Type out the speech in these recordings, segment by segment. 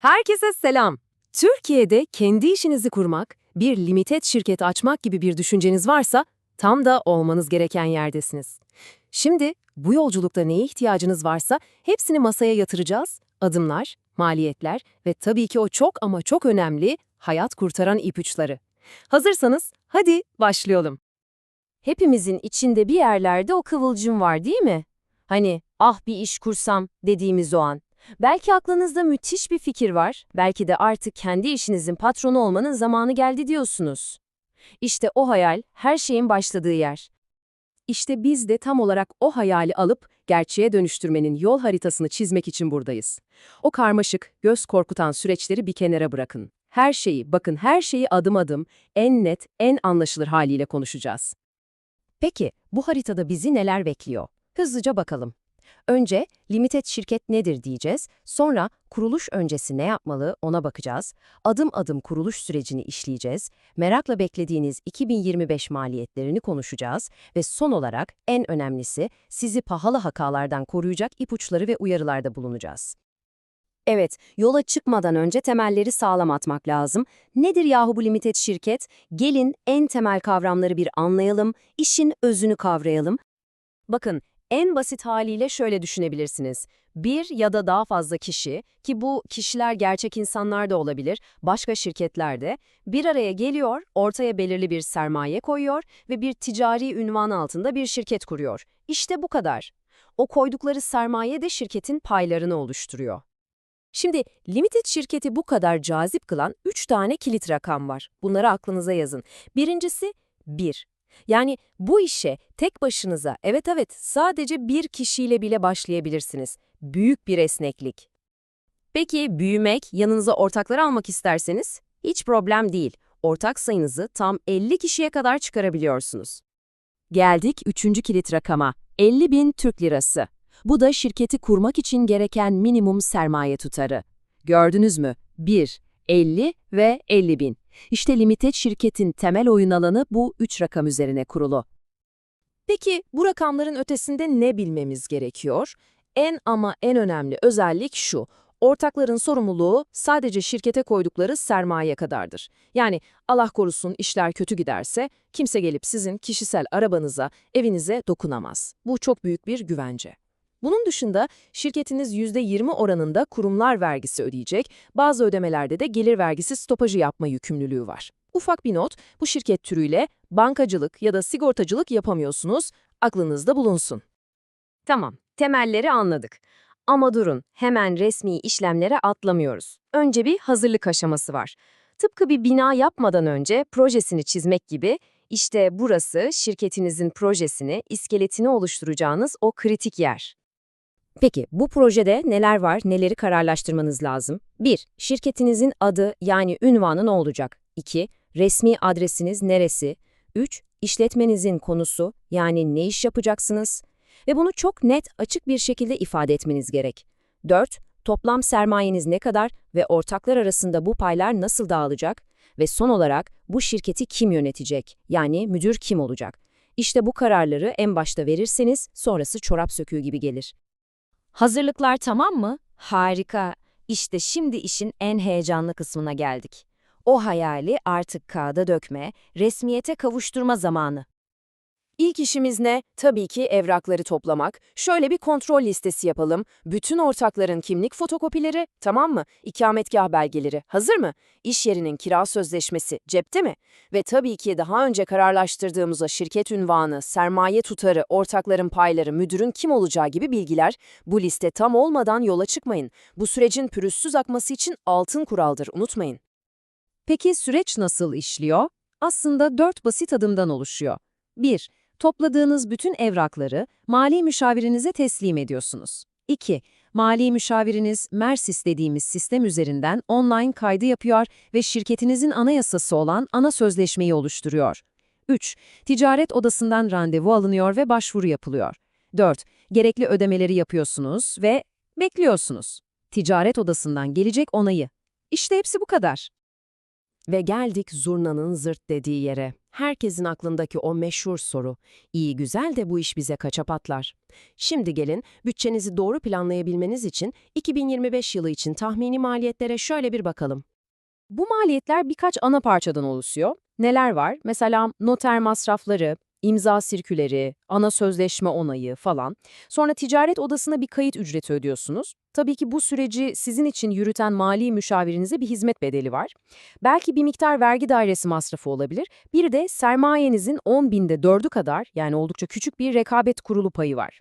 Herkese selam. Türkiye'de kendi işinizi kurmak, bir limited şirket açmak gibi bir düşünceniz varsa tam da olmanız gereken yerdesiniz. Şimdi bu yolculukta neye ihtiyacınız varsa hepsini masaya yatıracağız. Adımlar, maliyetler ve tabii ki o çok ama çok önemli hayat kurtaran ipuçları. Hazırsanız hadi başlayalım. Hepimizin içinde bir yerlerde o kıvılcım var değil mi? Hani ah bir iş kursam dediğimiz o an. Belki aklınızda müthiş bir fikir var, belki de artık kendi işinizin patronu olmanın zamanı geldi diyorsunuz. İşte o hayal her şeyin başladığı yer. İşte biz de tam olarak o hayali alıp gerçeğe dönüştürmenin yol haritasını çizmek için buradayız. O karmaşık, göz korkutan süreçleri bir kenara bırakın. Her şeyi, bakın her şeyi adım adım, en net, en anlaşılır haliyle konuşacağız. Peki bu haritada bizi neler bekliyor? Hızlıca bakalım. Önce limited şirket nedir diyeceğiz, sonra kuruluş öncesi ne yapmalı ona bakacağız, adım adım kuruluş sürecini işleyeceğiz, merakla beklediğiniz 2025 maliyetlerini konuşacağız ve son olarak en önemlisi sizi pahalı hakalardan koruyacak ipuçları ve uyarılarda bulunacağız. Evet, yola çıkmadan önce temelleri sağlam atmak lazım. Nedir yahu bu limited şirket? Gelin en temel kavramları bir anlayalım, işin özünü kavrayalım. Bakın, en basit haliyle şöyle düşünebilirsiniz. Bir ya da daha fazla kişi, ki bu kişiler gerçek insanlar da olabilir, başka şirketlerde, bir araya geliyor, ortaya belirli bir sermaye koyuyor ve bir ticari ünvan altında bir şirket kuruyor. İşte bu kadar. O koydukları sermaye de şirketin paylarını oluşturuyor. Şimdi limited şirketi bu kadar cazip kılan 3 tane kilit rakam var. Bunları aklınıza yazın. Birincisi 1. Yani bu işe tek başınıza, evet evet sadece bir kişiyle bile başlayabilirsiniz. Büyük bir esneklik. Peki büyümek, yanınıza ortakları almak isterseniz? Hiç problem değil. Ortak sayınızı tam 50 kişiye kadar çıkarabiliyorsunuz. Geldik üçüncü kilit rakama. 50 bin Türk lirası. Bu da şirketi kurmak için gereken minimum sermaye tutarı. Gördünüz mü? 1, 50 ve 50 bin. İşte limited şirketin temel oyun alanı bu üç rakam üzerine kurulu. Peki bu rakamların ötesinde ne bilmemiz gerekiyor? En ama en önemli özellik şu. Ortakların sorumluluğu sadece şirkete koydukları sermaye kadardır. Yani Allah korusun işler kötü giderse kimse gelip sizin kişisel arabanıza, evinize dokunamaz. Bu çok büyük bir güvence. Bunun dışında şirketiniz %20 oranında kurumlar vergisi ödeyecek, bazı ödemelerde de gelir vergisi stopajı yapma yükümlülüğü var. Ufak bir not, bu şirket türüyle bankacılık ya da sigortacılık yapamıyorsunuz, aklınızda bulunsun. Tamam, temelleri anladık. Ama durun, hemen resmi işlemlere atlamıyoruz. Önce bir hazırlık aşaması var. Tıpkı bir bina yapmadan önce projesini çizmek gibi, işte burası şirketinizin projesini, iskeletini oluşturacağınız o kritik yer. Peki bu projede neler var, neleri kararlaştırmanız lazım? 1. Şirketinizin adı yani ünvanı ne olacak? 2. Resmi adresiniz neresi? 3. İşletmenizin konusu yani ne iş yapacaksınız? Ve bunu çok net, açık bir şekilde ifade etmeniz gerek. 4. Toplam sermayeniz ne kadar ve ortaklar arasında bu paylar nasıl dağılacak? Ve son olarak bu şirketi kim yönetecek? Yani müdür kim olacak? İşte bu kararları en başta verirseniz sonrası çorap söküğü gibi gelir. Hazırlıklar tamam mı? Harika. İşte şimdi işin en heyecanlı kısmına geldik. O hayali artık kağıda dökme, resmiyete kavuşturma zamanı. İlk işimiz ne? Tabii ki evrakları toplamak. Şöyle bir kontrol listesi yapalım. Bütün ortakların kimlik fotokopileri, tamam mı? İkametgah belgeleri, hazır mı? İş yerinin kira sözleşmesi, cepte mi? Ve tabii ki daha önce kararlaştırdığımız şirket ünvanı, sermaye tutarı, ortakların payları, müdürün kim olacağı gibi bilgiler, bu liste tam olmadan yola çıkmayın. Bu sürecin pürüzsüz akması için altın kuraldır, unutmayın. Peki süreç nasıl işliyor? Aslında dört basit adımdan oluşuyor. 1. Topladığınız bütün evrakları mali müşavirinize teslim ediyorsunuz. 2. Mali müşaviriniz Mersis dediğimiz sistem üzerinden online kaydı yapıyor ve şirketinizin anayasası olan ana sözleşmeyi oluşturuyor. 3. Ticaret odasından randevu alınıyor ve başvuru yapılıyor. 4. Gerekli ödemeleri yapıyorsunuz ve bekliyorsunuz. Ticaret odasından gelecek onayı. İşte hepsi bu kadar. Ve geldik zurnanın zırt dediği yere. Herkesin aklındaki o meşhur soru. İyi güzel de bu iş bize kaça patlar? Şimdi gelin bütçenizi doğru planlayabilmeniz için 2025 yılı için tahmini maliyetlere şöyle bir bakalım. Bu maliyetler birkaç ana parçadan oluşuyor. Neler var? Mesela noter masrafları, imza sirküleri, ana sözleşme onayı falan. Sonra ticaret odasına bir kayıt ücreti ödüyorsunuz. Tabii ki bu süreci sizin için yürüten mali müşavirinize bir hizmet bedeli var. Belki bir miktar vergi dairesi masrafı olabilir. Bir de sermayenizin 10 binde 4'ü kadar yani oldukça küçük bir rekabet kurulu payı var.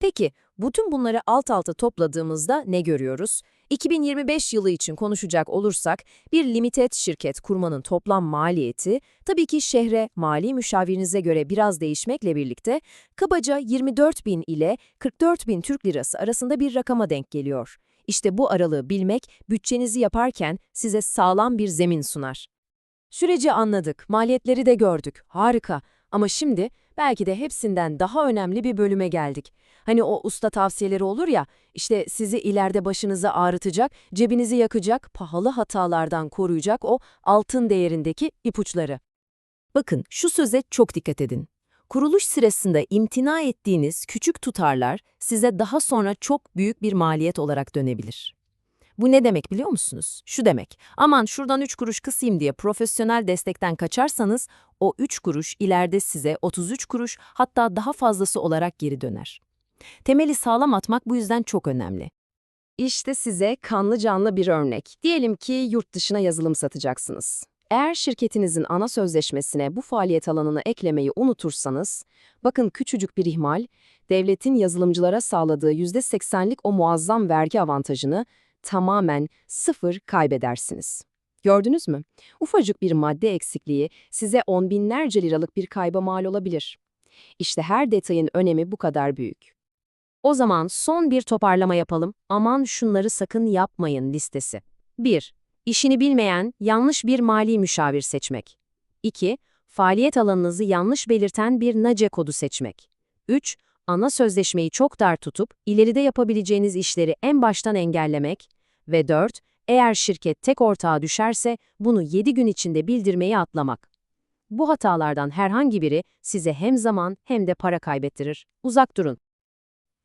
Peki, bütün bunları alt alta topladığımızda ne görüyoruz? 2025 yılı için konuşacak olursak, bir limited şirket kurmanın toplam maliyeti, tabii ki şehre, mali müşavirinize göre biraz değişmekle birlikte, kabaca 24 bin ile 44 bin Türk lirası arasında bir rakama denk geliyor. İşte bu aralığı bilmek, bütçenizi yaparken size sağlam bir zemin sunar. Süreci anladık, maliyetleri de gördük, harika. Ama şimdi belki de hepsinden daha önemli bir bölüme geldik. Hani o usta tavsiyeleri olur ya, işte sizi ileride başınızı ağrıtacak, cebinizi yakacak, pahalı hatalardan koruyacak o altın değerindeki ipuçları. Bakın şu söze çok dikkat edin. Kuruluş sırasında imtina ettiğiniz küçük tutarlar size daha sonra çok büyük bir maliyet olarak dönebilir. Bu ne demek biliyor musunuz? Şu demek, aman şuradan 3 kuruş kısayım diye profesyonel destekten kaçarsanız o 3 kuruş ileride size 33 kuruş hatta daha fazlası olarak geri döner. Temeli sağlam atmak bu yüzden çok önemli. İşte size kanlı canlı bir örnek. Diyelim ki yurt dışına yazılım satacaksınız. Eğer şirketinizin ana sözleşmesine bu faaliyet alanını eklemeyi unutursanız, bakın küçücük bir ihmal, devletin yazılımcılara sağladığı %80'lik o muazzam vergi avantajını tamamen sıfır kaybedersiniz. Gördünüz mü? Ufacık bir madde eksikliği size on binlerce liralık bir kayba mal olabilir. İşte her detayın önemi bu kadar büyük. O zaman son bir toparlama yapalım. Aman şunları sakın yapmayın listesi. 1. İşini bilmeyen, yanlış bir mali müşavir seçmek. 2. Faaliyet alanınızı yanlış belirten bir NACE kodu seçmek. 3. Ana sözleşmeyi çok dar tutup, ileride yapabileceğiniz işleri en baştan engellemek. Ve 4. Eğer şirket tek ortağa düşerse, bunu 7 gün içinde bildirmeyi atlamak. Bu hatalardan herhangi biri size hem zaman hem de para kaybettirir. Uzak durun.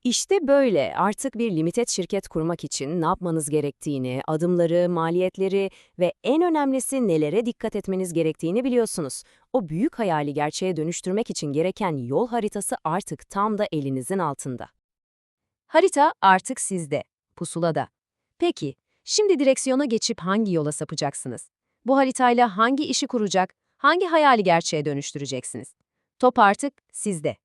İşte böyle artık bir limited şirket kurmak için ne yapmanız gerektiğini, adımları, maliyetleri ve en önemlisi nelere dikkat etmeniz gerektiğini biliyorsunuz. O büyük hayali gerçeğe dönüştürmek için gereken yol haritası artık tam da elinizin altında. Harita artık sizde, pusulada. Peki, şimdi direksiyona geçip hangi yola sapacaksınız? Bu haritayla hangi işi kuracak, hangi hayali gerçeğe dönüştüreceksiniz? Top artık sizde.